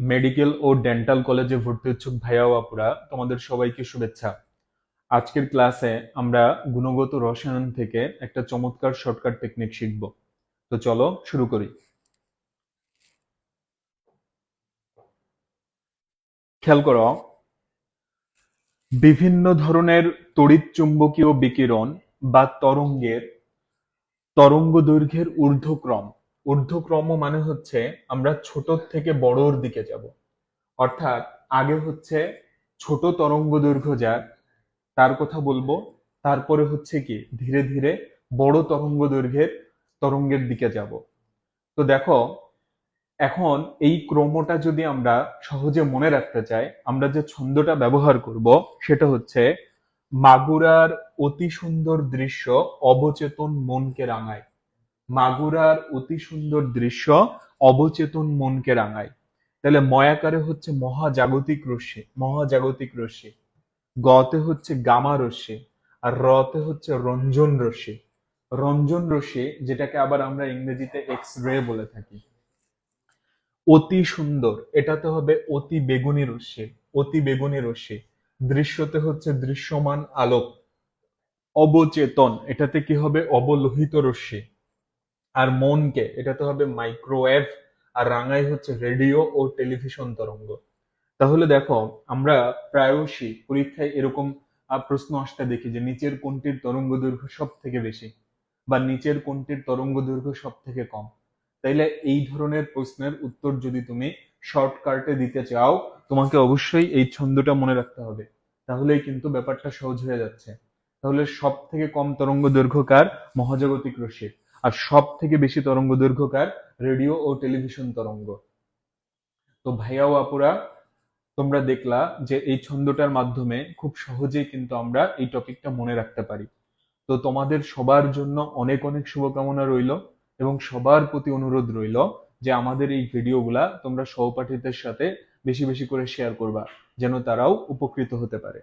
Medical ও dental কলেজে ভর্তি ইচ্ছুক ভাইয়া ও আপুরা, তোমাদের সবাইকে শুভেচ্ছা। আজকের ক্লাসে আমরা গুণগত রসায়ন থেকে একটা চমৎকার শর্টকাট টেকনিক শিখব। তো চলো শুরু করি। খেয়াল করো, বিভিন্ন ধরনের তড়িৎ চুম্বকীয় বিকিরণ বা তরঙ্গের তরঙ্গ দৈর্ঘ্যের ঊর্ধ্বক্রম ঊর্ধ্বক্রম মানে হচ্ছে আমরা ছোট থেকে বড়র দিকে যাব। অর্থাৎ আগে হচ্ছে ছোট তরঙ্গ দৈর্ঘ্য যার, তার কথা বলব। তারপরে হচ্ছে কি, ধীরে ধীরে বড় তরঙ্গ দৈর্ঘ্যের তরঙ্গের দিকে যাব। তো দেখো, এখন এই ক্রমটা যদি আমরা সহজে মনে রাখতে চাই, আমরা যে ছন্দটা ব্যবহার করব, সেটা হচ্ছে মাগুরার অতি সুন্দর দৃশ্য অবচেতন মনকে রাঙায়। মাগুরার অতি সুন্দর দৃশ্য অবচেতন মনকে রাঙায়। তাহলে ময়াকারে হচ্ছে মহাজাগতিক রশ্মি মহাজাগতিক রশ্মি। গতে হচ্ছে গামা রশ্মি আর রতে হচ্ছে রঞ্জন রশ্মি। রঞ্জন রশ্মি যেটাকে আবার আমরা ইংরেজিতে এক্স রে বলে থাকি। অতি সুন্দর, এটাতে হবে অতি বেগুনি রশ্মি, অতি বেগুনি রশ্মি। দৃশ্যতে হচ্ছে দৃশ্যমান আলোক, অবচেতন, এটাতে কি হবে? অবলোহিত রশ্মি। আর মনকে এটাতে হবে মাইক্রোওয়েভ আর রাঙাই হচ্ছে রেডিও ও টেলিভিশন তরঙ্গ। তাহলে দেখো, আমরা প্রায়শই পরীক্ষায় এরকম প্রশ্ন আসতে দেখি যে নিচের কোনটির তরঙ্গ দৈর্ঘ্য সব থেকে বেশি বা নিচের কোনটির তরঙ্গ দৈর্ঘ্য সব থেকে কম? তাইলে এই ধরনের প্রশ্নের উত্তর যদি তুমি শর্টকাটে দিতে চাও, তোমাকে অবশ্যই এই ছন্দটা মনে রাখতে হবে। তাহলেই কিন্তু ব্যাপারটা সহজ হয়ে যাচ্ছে। তাহলে সব থেকে কম তরঙ্গ দৈর্ঘ্য কার? মহাজাগতিক রশ্মি আর সব থেকে বেশি তরঙ্গ দৈর্ঘ্য কার রেডিও ও টেলিভিশন তরঙ্গ। তো ভাইয়া ও আপুরা, তোমরা দেখলা যে এই ছন্দটার মাধ্যমে খুব সহজেই কিন্তু আমরা এই টপিকটা মনে রাখতে পারি। তো তোমাদের সবার জন্য অনেক অনেক শুভকামনা রইল এবং সবার প্রতি অনুরোধ রইল যে আমাদের এই ভিডিওগুলা তোমরা সহপাঠীদের সাথে বেশি বেশি করে শেয়ার করবা, যেন তারাও উপকৃত হতে পারে।